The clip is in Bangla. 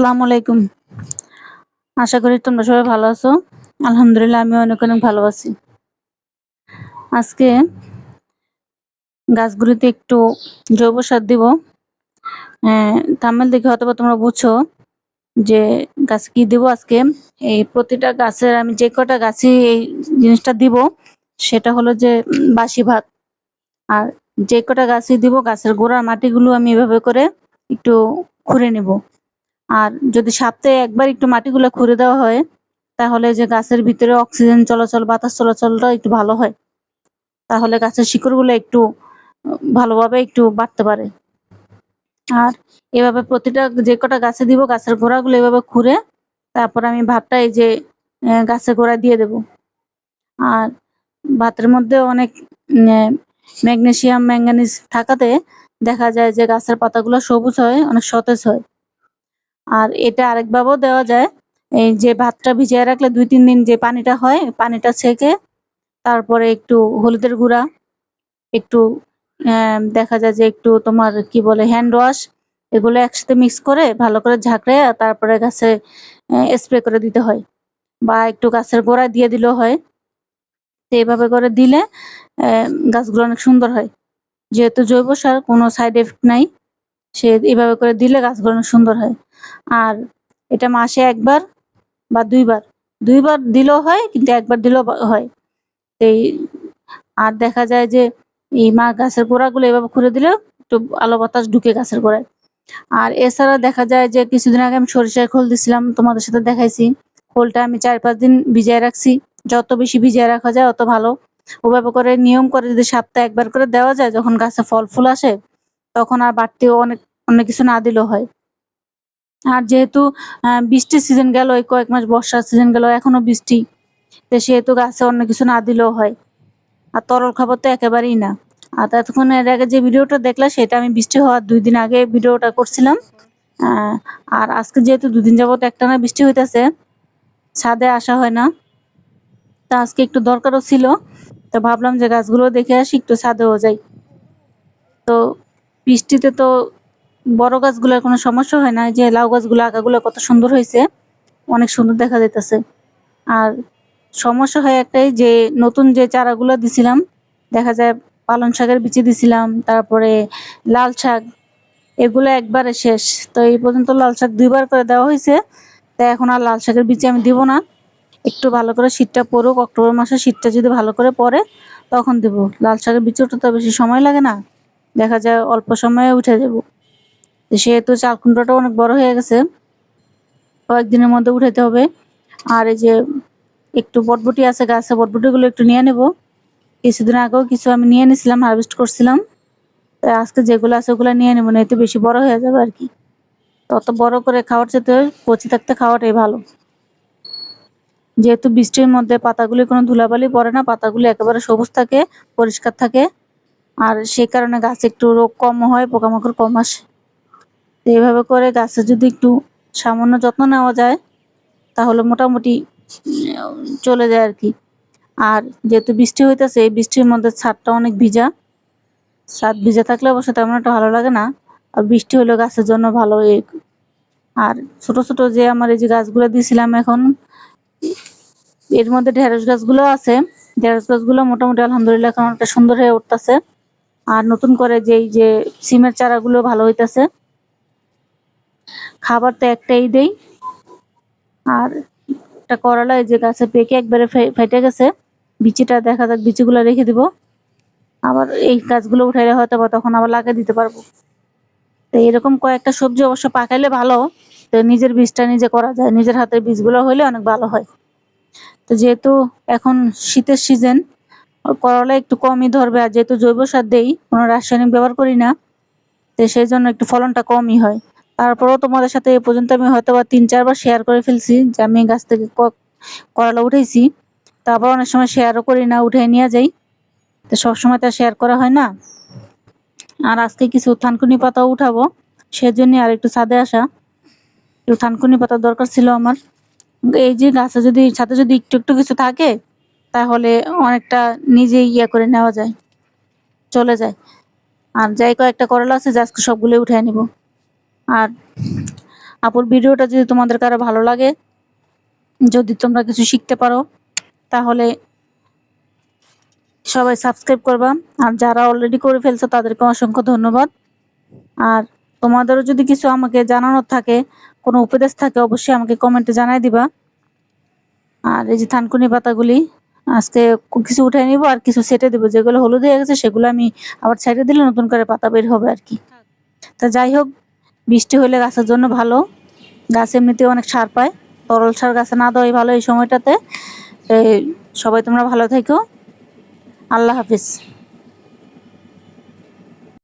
আসসালামু আলাইকুম। আশা করি তোমরা সবাই ভালো আছো। আলহামদুলিল্লাহ আমি অনেক অনেক ভালো আছি। আজকে গাছগুলিতে একটু জৈব সার দিব। তামিল দেখে হয়তো তোমরা বুঝছ যে গাছ কি দিব আজকে। এই প্রতিটা গাছের আমি যে কটা গাছে এই জিনিসটা দিব, সেটা হলো যে বাসি ভাত। আর যে কটা গাছই দিব, গাছের গোড়ার মাটিগুলো আমি এভাবে করে একটু খুঁড়ে নেব। আর যদি সপ্তাহে একবার একটু মাটিগুলো খুঁড়ে দেওয়া হয়, তাহলে যে গাছের ভিতরে অক্সিজেন চলাচল, বাতাস চলাচলটা একটু ভালো হয়। তাহলে গাছের শিকড়গুলো একটু ভালোভাবে একটু বাড়তে পারে। আর এভাবে প্রতিটা যে কটা গাছে দিব, গাছের গোড়াগুলো এভাবে খুঁড়ে, তারপর আমি ভাতটা এই যে গাছের গোড়া দিয়ে দেব। আর ভাতের মধ্যে অনেক ম্যাগনেসিয়াম, ম্যাঙ্গানিজ থাকাতে দেখা যায় যে গাছের পাতাগুলো সবুজ হয়, অনেক সতেজ হয়। আর এটা আরেকভাবেও দেওয়া যায়। এই যে ভাতটা ভিজিয়ে রাখলে দুই, তিন দিন যে পানিটা হয়, পানিটা ছেঁকে তারপরে একটু হলুদের গুঁড়া, একটু দেখা যায় যে একটু তোমার কি বলে হ্যান্ড ওয়াশ এগুলো একসাথে মিক্স করে ভালো করে ঝাঁকড়ে তারপরে গাছে স্প্রে করে দিতে হয়। বা একটু গাছের গোড়ায় দিয়ে দিলেও হয়। তো এইভাবে করে দিলে গাছগুলো অনেক সুন্দর হয়। যেহেতু জৈব সার, কোনো সাইড এফেক্ট নাই। সে এভাবে করে দিলে গাছগুলো অনেক সুন্দর হয়। আর এটা মাসে একবার বা দুইবার। দুইবার দিলেও হয়, কিন্তু একবার দিলেও হয়। এই আর দেখা যায় যে এই মা গাছের গোড়াগুলো এভাবে খুঁড়ে দিলেও একটু আলো বাতাস ঢুকে গাছের গোড়ায়। আর এছাড়া দেখা যায় যে কিছুদিন আগে আমি সরিষার খোল দিছিলাম, তোমাদের সাথে দেখাইছি। খোলটা আমি চার পাঁচ দিন ভিজিয়ে রাখছি। যত বেশি ভিজিয়ে রাখা যায়, অত ভালো। ওভাবে করে নিয়ম করে যদি সপ্তাহে একবার করে দেওয়া যায়, যখন গাছে ফল ফুল আসে তখন আর বাড়তিও অনেক অনেক কিছু না দিলেও হয়। আর যেহেতু বৃষ্টির সিজন গেল, এই কয়েক মাস বর্ষার সিজন গেল, এখনও বৃষ্টি। তো সেহেতু গাছে অন্য কিছু না দিলেও হয়। আর তরল খাবার তো একেবারেই না। আর এতক্ষণ এর আগে যে ভিডিওটা দেখলাম সেটা আমি বৃষ্টি হওয়ার দুই দিন আগে ভিডিওটা করছিলাম। আর আজকে যেহেতু দুদিন যাবত একটানা বৃষ্টি হইতেছে, ছাদে আসা হয় না। তা আজকে একটু দরকারও ছিল। তো ভাবলাম যে গাছগুলো দেখে আসি, একটু ছাদেও যাই। তো বৃষ্টিতে তো বড় গাছগুলোর কোনো সমস্যা হয় না যে লাউ গাছগুলো, আগাগুলো কত সুন্দর হয়েছে, অনেক সুন্দর দেখা যাইতেছে। আর সমস্যা হয় একটাই যে নতুন যে চারাগুলো দিছিলাম, দেখা যায় পালন শাকের বিচি দিছিলাম, তারপরে লাল শাক, এগুলো একবারে শেষ। তো এই পর্যন্ত লাল শাক দুইবার করে দেওয়া হয়েছে, তাই এখন আর লাল শাকের বিচি আমি দিব না। একটু ভালো করে শীতটা পড়ুক, অক্টোবর মাসে শীতটা যদি ভালো করে পড়ে, তখন দেব। লাল শাকের বিচি তো বেশি সময় লাগে না। দেখা যায় অল্প সময়ে উঠে যাব। সেহেতু চাল অনেক বড় হয়ে গেছে। কয়েকদিনের মধ্যে উঠাতে হবে। আর এই যে একটু বটবটি আছে, গাছে বটবটিগুলো একটু নিয়ে নেব। কিছুদিন আগেও কিছু আমি নিয়ে নিছিলাম হারভেস্ট করছিলাম। আজকে যেগুলো আছে ওগুলো নিয়ে নেব না এতে বেশি বড় হয়ে যাবে আর কি। তত বড় করে খাওয়ার চেয়ে কচি থাকতে খাওয়াটাই ভালো। যেহেতু বৃষ্টির মধ্যে পাতাগুলি কোনো ধুলাবালি পড়ে না, পাতাগুলি একেবারে সবুজ থাকে, পরিষ্কার থাকে। আর সে কারণে গাছে একটু রোগ কম হয়, পোকামাকড় কম আসে। তো এইভাবে করে গাছে যদি একটু সামান্য যত্ন নেওয়া যায়, তাহলে মোটামুটি চলে যায় আর কি। আর যেহেতু বৃষ্টি হইতেছে, এই বৃষ্টির মধ্যে ছাদটা অনেক ভিজা। ছাদ ভিজা থাকলে অবশ্য তেমন একটা ভালো লাগে না। আর বৃষ্টি হলে গাছের জন্য ভালো আর ছোট ছোট যে আমার এই যে গাছগুলো দিয়েছিলাম এখন, এর মধ্যে ঢেঁড়স গাছগুলো আছে। ঢেঁড়স গাছগুলো মোটামুটি আলহামদুলিল্লাহ এখন একটা সুন্দর হয়ে উঠতেছে। আর নতুন করে যেই যে সিমের চারাগুলো ভালো হইতেছে, খাবার তো একটাই দেই। আর একটা করলা এই যে গাছে পেকে একবারে ফেটে গেছে, বিচিটা দেখা যাক, বিচিগুলো রেখে দিব। আবার এই গাছগুলো উঠাইলে হয়তো বা তখন আবার লাগিয়ে দিতে পারব। তো এরকম কয়েকটা সবজি অবশ্য পাকাইলে ভালো, তো নিজের বীজটা নিজে করা যায়, নিজের হাতের বীজগুলো হইলে অনেক ভালো হয়। তো যেহেতু এখন শীতের সিজন করলা একটু কমই ধরবে, আর যেহেতু জৈব সার দেই, কোনো রাসায়নিক ব্যবহার করি না, তো সেই জন্য একটু ফলনটা কমই হয়। তারপরেও তোমাদের সাথে এ পর্যন্ত আমি হয়তো বা তিন চারবার শেয়ার করে ফেলছি, যে আমি গাছ থেকে করলা উঠেছি। তারপর অনেক সময় শেয়ারও করি না, উঠে নিয়ে যাই। তো সবসময় তো শেয়ার করা হয় না। আর আজকে কিছু থানকুনি পাতাও উঠাবো সেজন্য আর একটু ছাদে আসা। একটু থানকুনি পাতার দরকার ছিল আমার। এই যে গাছে যদি, ছাদে যদি একটু একটু কিছু থাকে তাহলে অনেকটা নিজেই ইয়ে করে নেওয়া যায়। চলে যায়। আর যাই কয়েকটা করলা আছে আজকে সবগুলো উঠে নিব। আর আপুর ভিডিওটা যদি তোমাদের কারও ভালো লাগে, যদি তোমরা কিছু শিখতে পারো, তাহলে সবাই সাবস্ক্রাইব করবা। আর যারা অলরেডি করে ফেলছো, তাদেরকে অসংখ্য ধন্যবাদ। আর তোমাদেরও যদি কিছু আমাকে জানানোর থাকে, কোনো উপদেশ থাকে, অবশ্যই আমাকে কমেন্টে জানাই দিবা। আর এই যে থানকুনি পাতাগুলি আজকে কিছু উঠে নিব আর কিছু সেটে দেবো। যেগুলো হলুদ হয়ে গেছে, সেগুলো আমি আবার ছেড়ে দিলে নতুন করে পাতা বের হবে আর কি। তা যাই হোক, বৃষ্টি হলে গাছের জন্য ভালো। গাছ এমনিতে অনেক সার পায়। তরল সার গাছে না দেওয়াই ভালো এই সময়টাতে। সবাই তোমরা ভালো থেকো। আল্লাহ হাফিজ।